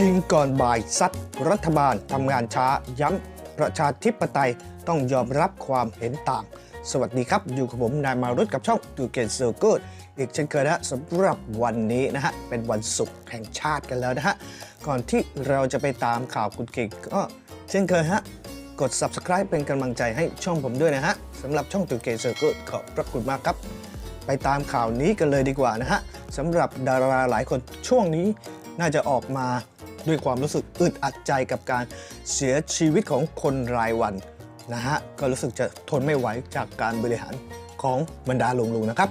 ชิงก่อนบ่ายซัดรัฐบาลทำงานช้าย้ำประชาธิปไตยต้องยอมรับความเห็นต่าง สวัสดีครับ อยู่กับผม นายมารุตกับช่องตูเกนเซอร์กูดอีกเช่นเคยนะฮะสำหรับวันนี้นะฮะ เป็นวันศุกร์แห่งชาติกันแล้วนะฮะ ก่อนที่เราจะไปตามข่าวคุณเก่งก็เช่นเคยฮะ กด subscribe เป็นกำลังใจให้ช่องผมด้วยนะฮะสำหรับช่องตูเกนเซอร์กูดขอบพระคุณมากครับไปตามข่าวนี้กันเลยดีกว่านะฮะสำหรับดาราหลายคนช่วงนี้น่าจะออกมา ด้วยความรู้สึกอึดอัดใจกับการเสียชีวิตของคนรายวันนะฮะก็รู้สึกจะทนไม่ไหวจากการบริหารของบรรดาลุงลุงนะครับ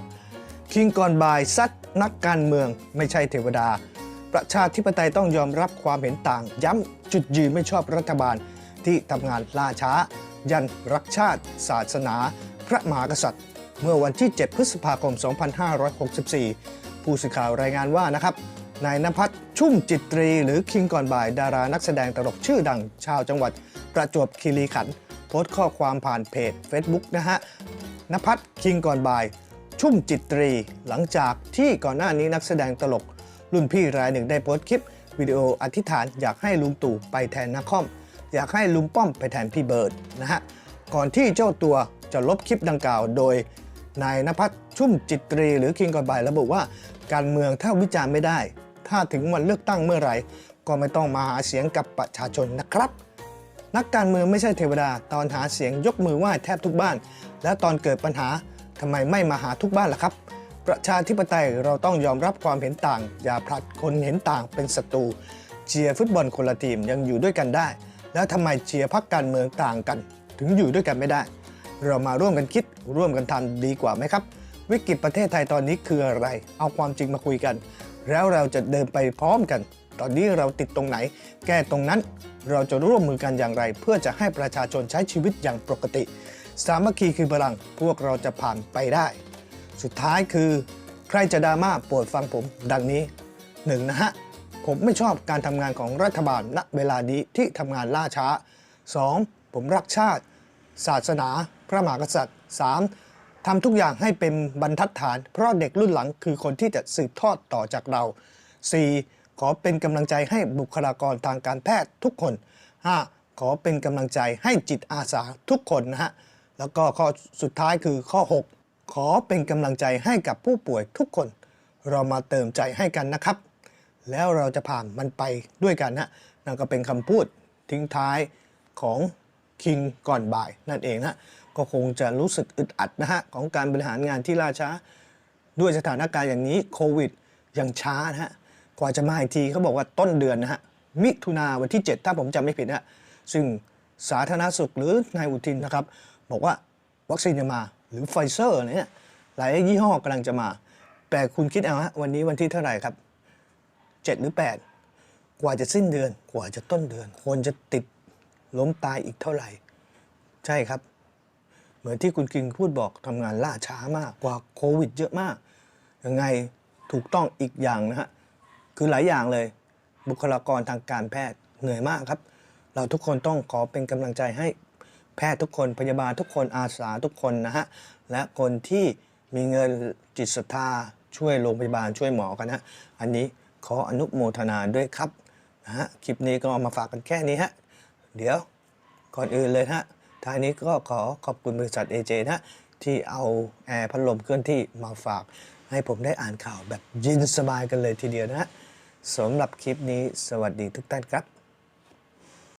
คิงก่อนบ่ายซัดนักการเมืองไม่ใช่เทวดา ประชาธิปไตยต้องยอมรับความเห็นต่าง ย้ำจุดยืนไม่ชอบรัฐบาลที่ทำงานล่าช้า ยันรักชาติ ศาสนา พระมหากษัตริย์ เมื่อวันที่ 7 พฤษภาคม 2564 ผู้สื่อข่าวรายงานว่านะครับ นายนภัสชุ่มจิตรี หรือคิงก่อนบ่ายดารานักแสดงตลกชื่อดังชาวจังหวัดประจวบคีรีขันธ์โพสต์ข้อความผ่านเพจ Facebook นะฮะนภัสคิงก่อนบ่าย ชุ่มจิตรี หลังจากที่ก่อนหน้านี้นักแสดงตลก รุ่นพี่รายหนึ่งได้โพสต์คลิป วิดีโออธิษฐานอยากให้ลุงตู่ไปแทนนักคอม อยากให้ลุงป้อมไปแทนพี่เบิร์ดนะฮะก่อนที่เจ้าตัวจะลบคลิปดังกล่าวโดยนายนภัสชุ่มจิตรี หรือคิงก่อนบ่ายระบุว่าการเมืองถ้าวิจารณ์ไม่ได้ ถ้าถึงวันเลือกตั้งเมื่อไหร่ ก็ไม่ต้องมาหาเสียงกับประชาชนนะครับ นักการเมืองไม่ใช่เทวดาตอนหาเสียงยกมือไหว้แทบทุกบ้าน แล้วตอนเกิดปัญหาทำไมไม่มาหาทุกบ้านล่ะครับ ประชาธิปไตยเราต้องยอมรับความเห็นต่าง อย่าผลัดคนเห็นต่างเป็นศัตรูเชียร์ฟุตบอลคนละทีมยังอยู่ด้วยกันได้ แล้วทำไมเชียร์พรรคการเมืองต่างกัน ถึงอยู่ด้วยกันไม่ได้ เรามาร่วมกันคิดร่วมกันทำดีกว่าไหมครับ วิกฤตประเทศไทยตอนนี้คืออะไร เอาความจริงมาคุยกัน แล้วเราจะเดินไปพร้อมกัน ตอนนี้เราติดตรงไหน แก้ตรงนั้น เราจะร่วมมือกันอย่างไร เพื่อจะให้ประชาชนใช้ชีวิตอย่างปกติ สามัคคีคือพลัง พวกเราจะผ่านไปได้ สุดท้ายคือ ใครจะดราม่าโปรดฟังผม ดังนี้หนึ่งนะฮะ ผมไม่ชอบการทำงานของรัฐบาลณเวลานี้ที่ทำงานล่าช้า 2. ผมรักชาติ ศาสนา พระมหากษัตริย์ 3. ทำทุกอย่างให้เป็นบรรทัดฐาน เพราะเด็กรุ่นหลังคือคนที่จะสืบทอดต่อจากเรา 4. ขอเป็นกำลังใจให้บุคลากรทางการแพทย์ทุกคน 5. ขอเป็นกำลังใจให้จิตอาสาทุกคนนะฮะ แล้วก็ข้อสุดท้ายคือข้อ 6 ขอเป็นกำลังใจให้กับผู้ป่วยทุกคน เรามาเติมใจให้กันนะครับ แล้วเราจะผ่านมันไปด้วยกันนะนั่นก็เป็นคำพูดทิ้งท้ายของคิงก่อนบ่ายนั่นเองนะ ก็คงจะรู้สึกอึดอัดนะฮะของการบริหารงานที่ล่าช้า ด้วยสถานการณ์อย่างนี้โควิดยังช้านะฮะกว่าจะมาอีกทีเขาบอกว่าต้นเดือนนะฮะมิถุนาวันที่ 7 ถ้าผมจำไม่ผิดนะซึ่งสาธารณสุขหรือนายอุทินนะครับบอกว่าวัคซีนจะมาหรือไฟเซอร์เนี่ยหลายยี่ห้อกำลังจะมา แต่คุณคิดเอาฮะวันนี้วันที่เท่าไหร่ครับ 7 หรือ 8 กว่าจะสิ้นเดือน กว่าจะต้นเดือน คนจะติดล้มตายอีกเท่าไหร่ ใช่ครับ เหมือนที่คุณกิงพูดบอกทำงานล่าช้ามากกว่าโควิด เยอะมากยังไงถูกต้องอีกอย่างนะฮะคือหลายอย่างเลย บุคลากรทางการแพทย์เหนื่อยมากครับ เราทุกคนต้องขอเป็นกำลังใจให้แพทย์ทุกคนพยาบาลทุกคนอาสาทุกคนนะฮะและคนที่มีเงินจิตศรัทธาช่วยโรงพยาบาลช่วยหมอกันนะอันนี้ขออนุโมทนาด้วยครับนะฮะคลิปนี้ก็เอามาฝากกันแค่นี้ฮะเดี๋ยวก่อนอื่นเลยฮะ ท้ายนี้ก็ขอขอบคุณบริษัท AJ นะฮะที่เอาแอร์พัดลมเคลื่อนที่มาฝาก ให้ผมได้อ่านข่าวแบบยินสบายกันเลยทีเดียวนะสำหรับคลิปนี้สวัสดีทุกท่านครับ